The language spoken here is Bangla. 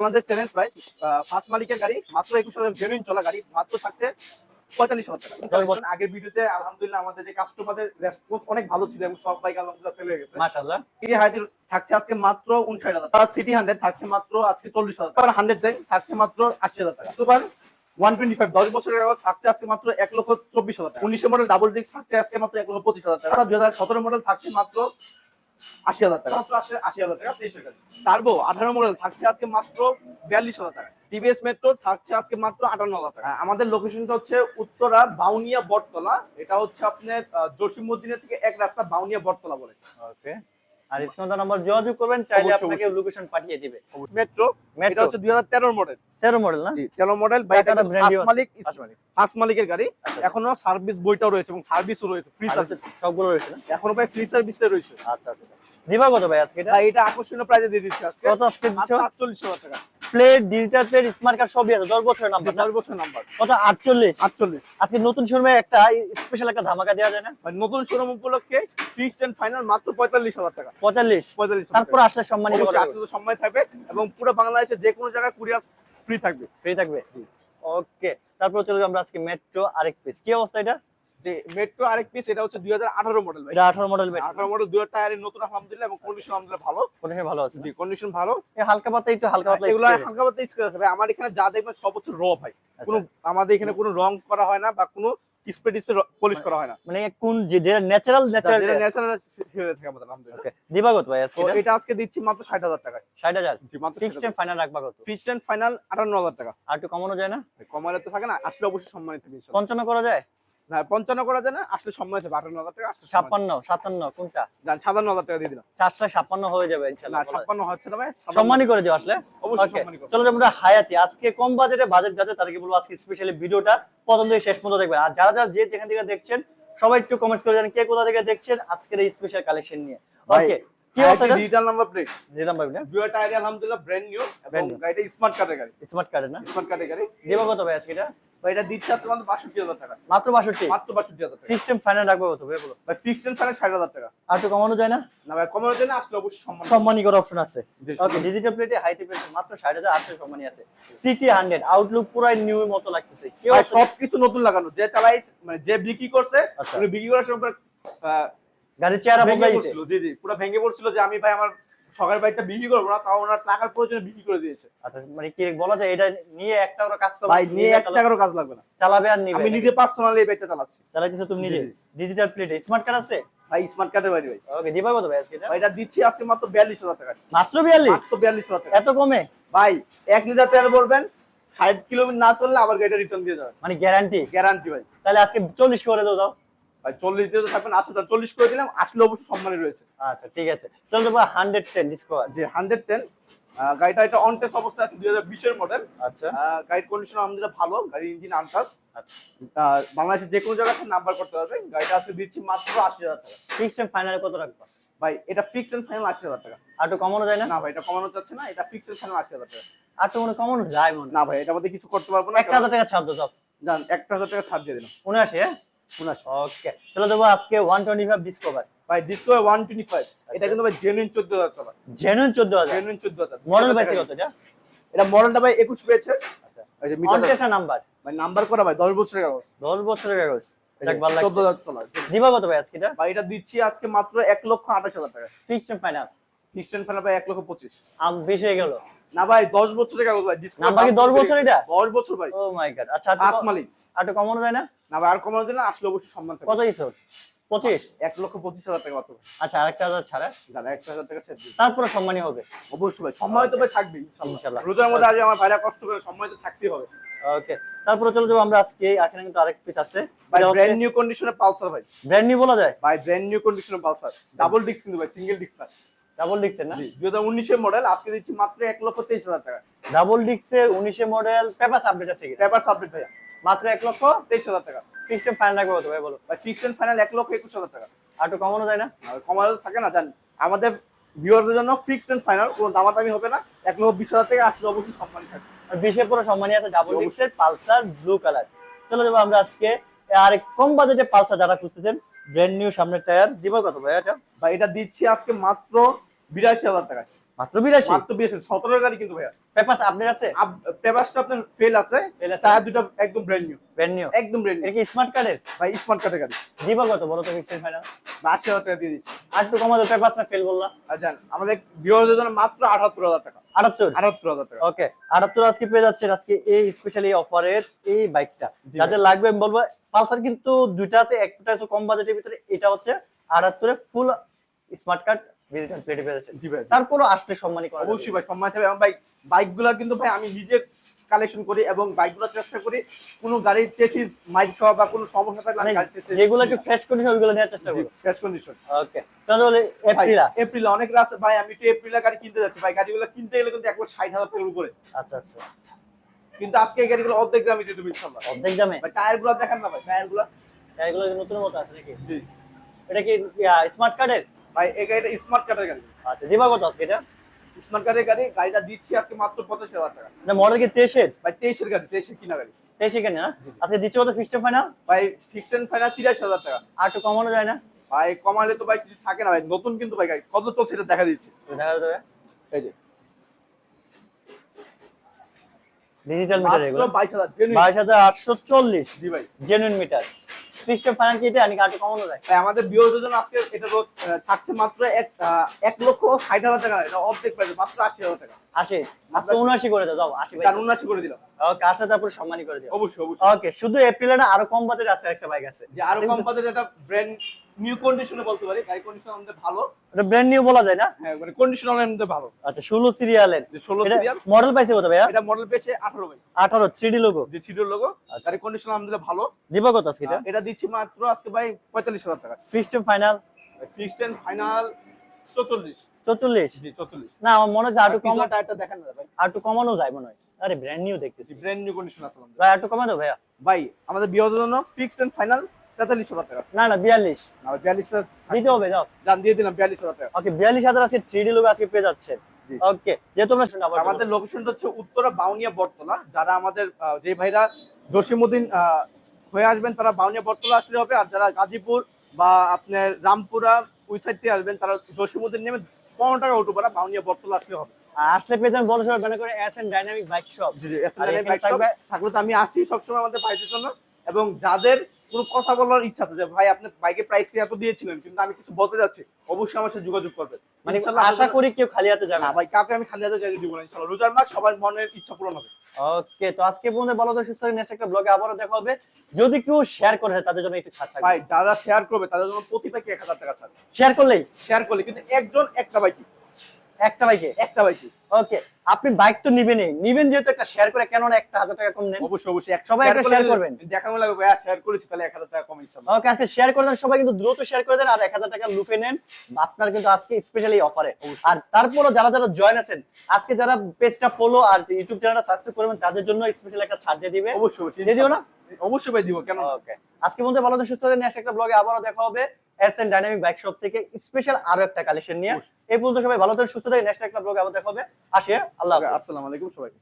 আমাদের চ্যালেঞ্জ প্রাইস ফার্স্ট মালিকের গাড়ি মাত্র একুশ হাজার জেনুইন চলা গাড়ি মাত্র থাকছে পঁয়তাল্লিশ হাজার টাকা। আগের ভিডিওতে আলহামদুলিল্লাহ আমাদের যে কাস্টমারদের রেসপন্স অনেক ভালো ছিল এবং সব বাইক আলহামদুলিল্লাহ সেল হয়ে গেছে। মাশাআল্লাহ। সিটি হাইডের থাকছে আজকে মাত্র উনষাট হাজার টাকা। সিটি হান্ড্রেড থাকছে মাত্র আজকে চল্লিশ হাজার টাকা। হান্ড্রেড থাকছে মাত্র আশি হাজার টাকা। সুপার ওয়ান টোয়েন্টি ফাইভ দশ বছরের আওয়াজ থাকছে আজকে মাত্র এক লক্ষ চব্বিশ হাজার টাকা। উনিশের মডেল ডাবল ডিস্ক থাকছে আজকে মাত্র এক লক্ষ পঁচিশ হাজার টাকা। দুই হাজার সতেরো মডেল থাকছে মাত্র আশি হাজার টাকা। আশি হাজার টাকা তেইশের গাড়ি টার্বো আঠারো মডেল থাকছে আজকে মাত্র বিয়াল্লিশ হাজার টাকা। টিভিএস মেট্রো থাকছে আজকে মাত্র আটান্ন হাজার টাকা। আমাদের লোকেশনটা হচ্ছে উত্তরা বাউনিয়া বটতলা। এটা হচ্ছে আপনার জসিমুদ্দিনের থেকে এক রাস্তা বাউনিয়া বটতলা বলে। ওকে আর নাম্বার যোগাযোগ করবেন চাইলে আপনাকে লোকেশন পাঠিয়ে দিবে। মেট্রো মেট্রো হচ্ছে দুই হাজার তেরোর মডেল 13 মডেল না? তেরো মডেল বাইকটা brand new মালিক মালিকের গাড়ি। আচ্ছা। এখনও সার্ভিস বইটাও রয়েছে এবং সার্ভিসও রয়েছে ফ্রি সার্ভিস সবগুলো রয়েছে না? এখনও ভাই ফ্রি সার্ভিসটা রয়েছে। আচ্ছা আচ্ছা। দিবা কত ভাই আজকে এটা? এটা আকর্ষণীয় প্রাইসে দিয়ে দিচ্ছি আজকে। কত আজকে দিচ্ছ? আটচল্লিশ হাজার টাকা। Plate digital plate smart card সবই আছে। 10 বছরের নাম্বার না? দশ বছর নাম্বার কত? 48 আটচল্লিশ। আজকে নতুন শোরুমে একটা স্পেশাল একটা ধামাকা দেওয়া যায় না? নতুন শোরুম উপলক্ষে ফিক্সড এন্ড ফাইনাল মাত্র পঁয়তাল্লিশ হাজার টাকা। 45 পঁয়তাল্লিশ তারপর আসলে সম্মানিত করা আসলে তো সময় থাকবে এবং পুরো বাংলাদেশে যে কোনো জায়গায় কুরিয়ার ফ্রি থাকবে। ফ্রি থাকবে। ওকে তারপর চলে যাব আমরা আজকে মেট্রো আরেক পিস কি অবস্থা এটা? যে মেট্রো আরেক পিস এটা হচ্ছে দুই হাজার আঠারো মডেল ভাই। 18 মডেল মেট্রো আঠারো মডেল দুই টায়ারের নতুন আলহামদুলিল্লাহ এবং কন্ডিশন আলহামদুলিল্লাহ ভালো। কন্ডিশন ভালো আছে। জি কন্ডিশন ভালো। এই হালকা পাতলা একটু হালকা পাতলা এগুলো হালকা পাতলা স্ক্র্যাচ হবে আমার এখানে যা দেখবেন সব হচ্ছে র ভাই। আচ্ছা। কোনো আমাদের এখানে কোনো রং করা হয় না বা কোনো ডিসপ্লে পলিশ করা হয় না। মানে কোন যে ন্যাচারাল ন্যাচারাল যেটা ন্যাচারাল থাকে আমাদের আলহামদুলিল্লাহ। ওকে দিবা কত ভাই আজকে এটা? আজকে দিচ্ছি মাত্র ষাট হাজার টাকায়। 60000 জি মাত্র ফিক্সড ফাইনাল রাখবা কত? ফিক্সড এন্ড ফাইনাল আটান্ন হাজার টাকা। আর একটু কমানো যায় না? কমালে তো থাকে না আসলে অবশ্যই সম্মানিত থাকবে 55 করা যায়? না পঞ্চান্ন করা যায় না আসলে সম্মানিত থাকবে আটান্ন হাজার টাকা আসলে সম্মানিত। 56 57 কোনটা? যান সাতান্ন হাজার টাকা দিয়ে দিলাম। 456 হয়ে যাবে না ছাপ্পান্ন হচ্ছে না ভাই সম্মানই করে দিও আসলে। অবশ্যই ওকে সম্মানী করব। চলো আমরা হায়াতি। আজকে কম বাজেটে বাজেট যাতে তাদেরকে বলব আজকে স্পেশালি ভিডিওটা প্রথম থেকে শেষ পর্যন্ত দেখবেন। আর যারা যারা যে যেখান থেকে দেখছেন সবাই একটু কমেন্টস করে জানেন কে কোথা থেকে দেখছেন আজকের এই স্পেশাল কালেকশন নিয়ে। ওকে অবস্থা ডিজিটাল নাম্বার প্লেট দিলাম ভাই না দুই টায়ারে আলহামদুলিল্লাহ ব্র্যান্ড নিউ এবং গাড়িটা স্মার্ট কার্ডের গাড়ি স্মার্ট কার্ডে না? স্মার্ট কার্ডের গাড়ি দেবো কত ভাই আজকে এটা? তো এটা দিচ্ছে আপনার মাত্র বাষট্টি হাজার টাকা। মাত্র 62 মাত্র বাষট্টি হাজার টাকা। সিস্টেম ফাইনাল রাখব কত ভাই বলো ভাই ফিক্সড ফাইনাল ষাট হাজার টাকা। আর একটু কমানো যায় না? না ভাই কমানোর জন্য আসলে অবশ্যই সম্মান সম্মানী করার অপশন আছে ওকে ডিজিটাল প্লেটে হাইতে পেয়েছে মাত্র 60800 সম্মানী আছে। সিটি 100 আউটলুক পুরাই নিউ এর মতো লাগতেছে। কি সবকিছু নতুন লাগানো। যে চালাই মানে যে বিক্রি করছে আচ্ছা। বিক্রি করার সময় আহ, গাড়ির চেহারা জি জি পুরো ভেঙে পড়ছিল যে আমি ভাই আমার সকাল বাইকটা বিক্রি করব না তাও ওনার টাকার প্রয়োজনে বিক্রি করে দিয়েছে। আচ্ছা মানে কি বলা যায় এটা নিয়ে ওরা কাজ করবে? ভাই নিয়ে এক টাকারও কাজ লাগবে না। চালাবে আর নিবে আমি নিজে পার্সোনালি এই বাইকটা চালাচ্ছি। চালাইতেছো তুমি নিজে। ডিজিটাল প্লেটে স্মার্ট কার্ড আছে? ভাই স্মার্ট কার্ডের বাড়ি ভাই। ওকে দিবা কত ভাই আজকে ভাই এটা দিচ্ছি আজকে মাত্র বিয়াল্লিশ হাজার টাকা। মাত্র 42 মাত্র বিয়াল্লিশ হাজার টাকা। এত কমে? ভাই এক লিটার তেল ভরবেন ষাট কিলোমিটার না চললে আবার গাড়িটা রিটার্ন দিয়ে যাবেন মানে গ্যারান্টি গ্যারান্টি ভাই। তাহলে আজকে 40 করে দাও দাও। ভাই চল্লিশ দিয়ে তো থাকবেন আসলে চল্লিশ করে দিলাম আসলে অবশ্যই সম্মানী রয়েছে। আচ্ছা ঠিক আছে। চলো তো 110 ডিসকাউন্ট যে হান্ড্রেড টেন গাড়িটা এটা অন টেস্ট অবস্থা আছে দুই হাজার বিশের মডেল আচ্ছা। গাড়ির কন্ডিশন আমাদের ভালো গাড়ির ইঞ্জিন আনটাস আচ্ছা। বাংলাদেশের যে কোনো জায়গায় নাম্বার করতে পারবে। গাড়িটা আজকে দিচ্ছি মাত্র আশি হাজার টাকা। ফিক্সড ফাইনালে কত রাখবা? ভাই এটা ফিক্সড এন্ড ফাইনাল আশি হাজার টাকা। আর একটু কমানো যায় না? না ভাই এটা কমানো যাচ্ছে না এটা ফিক্সড এন্ড ফাইনাল আশি হাজার টাকা। আর একটু মনে কমানো যায় না। ভাই এটা মধ্যে কিছু করতে পারব না একটা হাজার টাকা ছাড় দাও জান একটা হাজার টাকা ছাড় দিয়ে দিলাম। উনআশি হ্যাঁ? উনাশি ওকে চলো দেবো আজকে ওয়ান টোয়েন্টি ফাইভ ডিসকভার ভাই ডিসকো ওয়ান টোয়েন্টি ফাইভ এটা কিন্তু ভাই জেনুইন চোদ্দ হাজার টাকা। জেনুইন চোদ্দ হাজার? জেনুইন চোদ্দ হাজার। মডেল পাইছে কত এটা? এটা মডেলটা ভাই একুশ পেয়েছে। আচ্ছা। নাম্বার ভাই নাম্বার করা ভাই দশ বছরের কাগজ। দশ বছরের কাগজ। চোদ্দ হাজার চলা দিবা কত ভাই আজকে এটা? ভাই এটা দিচ্ছি আজকে মাত্র এক লক্ষ আঠাশ হাজার টাকা। ফিক্সড ফাইনাল ফিক্সড ফাইনাল ভাই এক লক্ষ পঁচিশ। আম বেশি হয়ে গেল। না ভাই দশ বছরের কাগজ ভাই নাম্বার কি দশ বছর এটা? দশ বছর ভাই। ও মাই গড আচ্ছা পাঁচ মালিক আর কমানো যায় না? না আর কমানোর জন্য আসলে অবশ্যই সম্মান কত ইসো পঁচিশ? এক লক্ষ পঁচিশ হাজার টাকা মাত্র। আচ্ছা আরেকটা হাজার ছাড়া। জানা এক হাজার টাকা দিন। তারপরে সম্মানী হবে। অবশ্যই ভাই সময় তো ভাই থাকবেই ইনশাল্লাহ। রোজার মধ্যে আজ আমার ভাইরা কষ্ট করে সময় তো থাকতেই হবে। ওকে তারপরে চলে যাব আমরা আজকে এখানে কিন্তু আরেক পিস আছে। ভাই ব্র্যান্ড নিউ কন্ডিশনে পালসার ভাই। ব্র্যান্ড নিউ বলা যায়? ভাই ব্র্যান্ড নিউ কন্ডিশনে পালসার। ডাবল ডিস্ক কিন্তু ভাই সিঙ্গেল ডিস্ক না। ডাবল ডিক্সের না? দুই হাজার উনিশের মডেল আজকে দিচ্ছি মাত্র এক লক্ষ তেইশ হাজার টাকা। ডাবল ডিক্সের উনিশে মডেল পেপার আপডেট আছে কি? পেপার সাবমিট ভাইয়া। মাত্র এক লক্ষ তেইশ হাজার টাকা। ফিক্সড ফাইনাল রাখবে কত ভাই বলো। ভাই ফিক্সড ফাইনাল এক লক্ষ একুশ হাজার টাকা। আর একটু কমানো যায় না? আর কমানো থাকে না জান। আমাদের ভিউয়ারদের জন্য ফিক্সড এন্ড ফাইনাল কোনো দামাদামি হবে না। এক লক্ষ বিশ হাজার থেকে আসলে অবশ্যই সম্মান থাকবে। আর বিশের পরে সম্মানী আছে ডাবল ডিক্সের পালসার ব্লু কালার চলে যাব আমরা আজকে আর কম বাজেটে পালসার যারা খুঁজতেছেন ব্র্যান্ড নিউ সামনের টায়ার দিব কত ভাই এটা? ভাই এটা দিচ্ছি আজকে মাত্র বিরাশি হাজার টাকা মাত্র বিরাশি? মাত্র বিরাশি সতেরো গাড়ি কিন্তু ভাইয়া। পেপার আপনার আছে? পেপারসটা আপনার ফেল আছে। Fail আছে? টায়ার দুটো একদম ব্র্যান্ড নিউ ব্র্যান্ড নিউ একদম ব্র্যান্ড এটা নিউ কি স্মার্ট কার্ডের ভাই স্মার্ট কার্ডের গাড়ি। দিবা কত? তো ফাইনাল টাকা দিয়ে দিচ্ছি। আর কমাতে না ফেল বললা। আর জান আমাদের ভিউয়ারদের জন্য মাত্র আঠাত্তর হাজার টাকা। আটাত্তর? আঠাত্তর হাজার টাকা। ওকে আটাত্তর আজকে পেয়ে যাচ্ছেন আজকে এই স্পেশালি অফারের এই বাইকটা যাদের লাগবে আমি বলব পালসার কিন্তু দুইটা আছে একটা আছে কম বাজেটের ভিতরে এটা হচ্ছে আটাত্তরে ফুল স্মার্ট কার্ড ডিজিটাল প্লেটে ভাই। তারপরও আসলে সম্মানী করা অবশ্যই ভাই সম্মান থাকবে। ভাই বাইকগুলো কিন্তু ভাই আমি নিজে কালেকশন করি এবং বাইকগুলো চেষ্টা করি কোনো গাড়ির চেসিস মাইক খাওয়া বা কোনো সমস্যা থাকলে মানে আমি গাড়িতে যেগুলো একটু ফ্রেশ কন্ডিশন ওইগুলো নেওয়ার চেষ্টা করব। ফ্রেশ কন্ডিশন ওকে তাহলে এপ্রিলা এপ্রিল অনেক রাস ভাই আমি তো এপ্রিলে গাড়ি কিনতে যাচ্ছি। ভাই গাড়িগুলো কিনতে গেলে কিন্তু একবার ষাট হাজার টাকার উপরে। আচ্ছা আচ্ছা। কিন্তু আজকে এই গাড়িগুলো অর্ধেক দামে দিয়ে দেবো ইনশাল্লাহ অর্ধেক দামে? ভাই টায়ারগুলো দেখেন না ভাই টায়ারগুলো এগুলো নতুন মতো আছে নাকি? জি। এটা কি স্মার্ট কার্ডের ভাই এই গাড়িটা স্মার্ট কার্ডের গাড়ি। আচ্ছা দিবা কত আজকে এটা? স্মার্ট কার্ডের গাড়ি গাড়িটা দিচ্ছি আজকে মাত্র পঁচাশি হাজার টাকা। এটা মডেল কি তেইশের? ভাই তেইশের গাড়ি তেইশের কিনা গাড়ি। তেইশে কেন না? আজকে দিচ্ছে কত? ফিক্সড ফাইনাল ভাই ফিক্সড ফাইনাল তিরাশি হাজার টাকা। আর একটু কমানো যায় না? ভাই কমালে তো ভাই কিছু থাকে না ভাই। নতুন কিন্তু ভাই গাড়ি। কত চলছে এটা দেখা দিচ্ছি। দেখা যাবে? এই যে। ডিজিটাল মিটার এগুলো? বাইশ হাজার genuine। বাইশ হাজার আটশো চল্লিশ। জি ভাই। জেনুইন মিটার ফিক্সড ফাইনাল কি এটা নাকি আর কমানো যায়? ভাই আমাদের যোজন আজকে এটা থাকছে মাত্র এক এক লক্ষ ষাট হাজার টাকা। এটা অর্ধেক প্রাইস মাত্র আশি হাজার টাকা। আশি? আজকে উনআশি করে দাও আশি ভাই উনআশি করে দিলাম। ওকে সাথে তারপর সম্মানই করে দিও। অবশ্যই অবশ্যই। ওকে শুধু এপ্রিলে না আরও কম বাজেট আছে একটা বাইক আছে। যে আরও কোম্পানির একটা ব্র্যান্ড নিউ কন্ডিশনে বলতে পারি গাড়ি কন্ডিশন আমাদের ভালো। এটা ব্র্যান্ড নিউ বলা যায় না? হ্যাঁ মানে কন্ডিশন আমাদের ভালো। আচ্ছা ষোলো সিরিয়ালের যে ষোলো এটা সিরিয়াল মডেল পাইছে কত ভাইয়া? এটা মডেল পেয়েছে আঠারো ভাই। লোগো যে লোগো আচ্ছা। গাড়ি কন্ডিশন আমাদের ভালো। দিবা কত আজকে এটা? এটা দিচ্ছি মাত্র আজকে ভাই পঁয়তাল্লিশ হাজার টাকা। Fixed final fixed and final জি না আমার মনে হচ্ছে আর একটু কম টায়ারটা দেখেন না ভাই। আর কমানো যায় মনে হয়। আরে ব্র্যান্ড নিউ দেখতেছি। ব্র্যান্ড নিউ কন্ডিশন আছে ভাই আর কমা দাও ভাইয়া। ভাই আমাদের বিয়ের জন্য ফিক্সড এন্ড ফাইনাল তেতাল্লিশ হাজার টাকা। না না বিয়াল্লিশ। আর বিয়াল্লিশটা দিতে হবে যাও। দাম দিয়ে দিলাম বিয়াল্লিশ হাজার টাকা। ওকে বিয়াল্লিশ হাজার আজকে থ্রি ডি লোগো আজকে পেয়ে যাচ্ছে। ওকে যে তোমরা আমাদের লোকেশনটা হচ্ছে উত্তরা বাউনিয়া বটতলা। যারা আমাদের যে ভাইরা জসিমুদ্দিন হয়ে আসবেন তারা বাউনিয়া বটতলা আসলে হবে। আর যারা গাজীপুর বা আপনার রামপুরা ওই সাইড থেকে আসবেন তারা জসিমুদ্দিন নেমে পনেরো টাকা অটো ভাড়া বাউনিয়া বটতলা আসলে হবে। আসলে পেয়ে যাবেন বড় সড়ক করে S N dynamic bike shop bike থাকবে- থাকলে তো আমি আসি সবসময় আমাদের বাইকের জন্য। এবং যাদের কোনো কথা বলার ইচ্ছা আছে যে ভাই আপনি বাইকের প্রাইস এত দিয়েছিলেন কিন্তু আমি কিছু বলতে যাচ্ছি অবশ্যই আমার সাথে যোগাযোগ করবেন। মানে ইনশাআল্লাহ আশা করি কেউ খালি হাতে যাবে না ভাই কাউকে আমি খালি হাতে জায়গায় দিব না ইনশাআল্লাহ রোজার মাস সবার মনের ইচ্ছা পূরণ হবে। ওকে তো আজকে পর্যন্ত ভালো তো সুস্থ নেক্সট একটা ব্লগে আবারও দেখা হবে। যদি কেউ শেয়ার করে তাদের জন্য একটু ছাড় থাকবে। ভাই যারা শেয়ার করবে তাদের জন্য প্রতি প্যাকে এক হাজার টাকা ছাড়। শেয়ার করলেই? শেয়ার করলে কিন্তু একজন একটা বাইকি একটা বাইকে একটা বাইকি ওকে আপনি বাইক তো নিবেনই। নিবেন যেহেতু একটা শেয়ার করে কেন না একটা হাজার টাকা কম নেন। অবশ্যই অবশ্যই। সবাই একটা share করবেন। দেখানো লাগবে ভাই শেয়ার করেছি তাহলে এক হাজার টাকা কম ওকে আজকে শেয়ার করে দেন সবাই কিন্তু দ্রুত শেয়ার করে দেন আর এক হাজার টাকা লুফে নেন। আপনার কিন্তু আজকে স্পেশালি অফারে আর তারপরও যারা যারা জয়েন আছেন আজকে যারা পেজটা ফলো আর ইউটিউব চ্যানেলটা সাবস্ক্রাইব করবেন তাদের জন্য স্পেশাল একটা ছাড় দিয়ে দিবে। অবশ্যই দিয়ে দিও না? অবশ্যই ভাই দিব কেন? ওকে আজকে মধ্যে ভালো থাকেন, সুস্থ নেক্সট একটা ব্লগে আবারও দেখা হবে। S N dynamic bike shop থেকে স্পেশাল আরও একটা কালেকশন নিয়ে। এই পর্যন্ত সবাই ভালো থাকেন সুস্থ থাকেন। নেক্সট একটা ব্লগে আবার দেখা হবে। আসি? আল্লাহ আসসালামু আলাইকুম সবাইকে।